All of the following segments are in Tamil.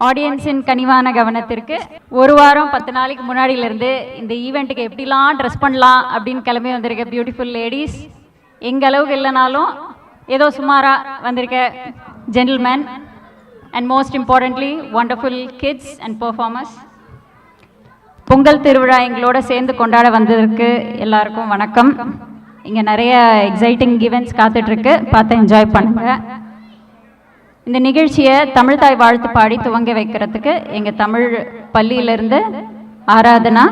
ஆடியன்ஸின் கனிவான கவனத்திற்கு ஒரு வாரம் பத்து நாளைக்கு முன்னாடியிலேருந்து இந்த ஈவெண்ட்டுக்கு எப்படிலாம் ட்ரெஸ் பண்ணலாம் அப்படின்னு கிளம்பி வந்திருக்க பியூட்டிஃபுல் லேடிஸ் எங்க அளவுக்கு இல்லைனாலும் ஏதோ சுமாராக வந்திருக்க gentlemen and most importantly wonderful kids and performers Pongal திருவிழா எங்களோட சேர்ந்து கொண்டாட வந்ததற்கு எல்லாருக்கும் வணக்கம். இங்கே நிறைய எக்ஸைட்டிங் ஈவெண்ட்ஸ் காத்துட்ருக்கு பார்த்து என்ஜாய் பண்ணுங்கள் இந்த நிகழ்ச்சியை தமிழ் தாய் வாழ்த்து பாடி துவங்க வைக்கிறதுக்கு எங்கள் தமிழ் பள்ளியிலிருந்து Aradhana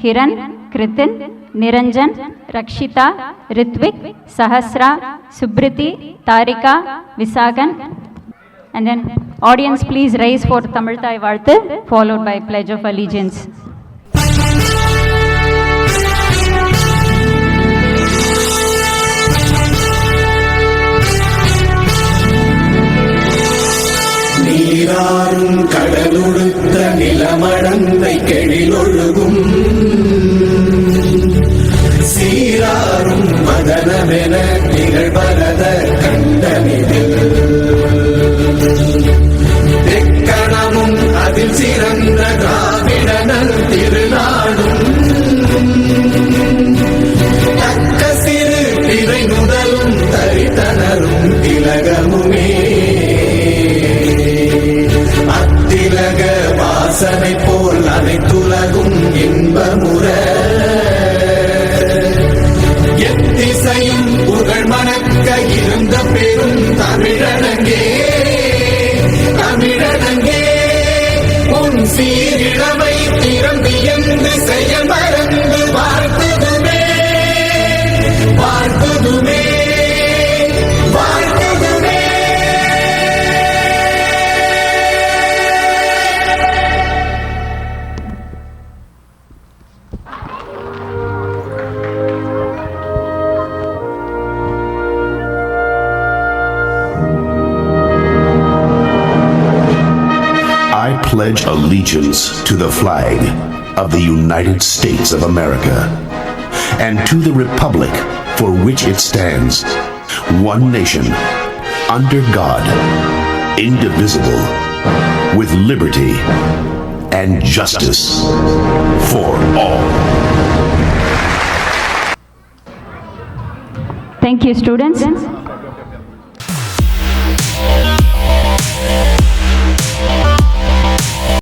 Kiran கிருத்தின் Niranjan Rakshitha Rithvik Sahasra Supriti Tharika Visakan. And then audience please rise for Tamil தாய் வாழ்த்து followed by pledge of allegiance மடந்தை கெழிலொழுகும் சீராரும் மதனமென நிகழ்வரத கண்டமிதில் தெக்கணமும் அதில் சிறந்த திராவிடனல் திருநாடும். தக்க சிறு பிறை முதலும் தரித்தனரும் திலகமுமே. அத்திலக வாசனை போல் அனைத்துலகும் இன்பமுற pledge allegiance to the flag of the United States of America and to the republic for which it stands, one nation, under God, indivisible, with liberty and justice for all. Thank you, students.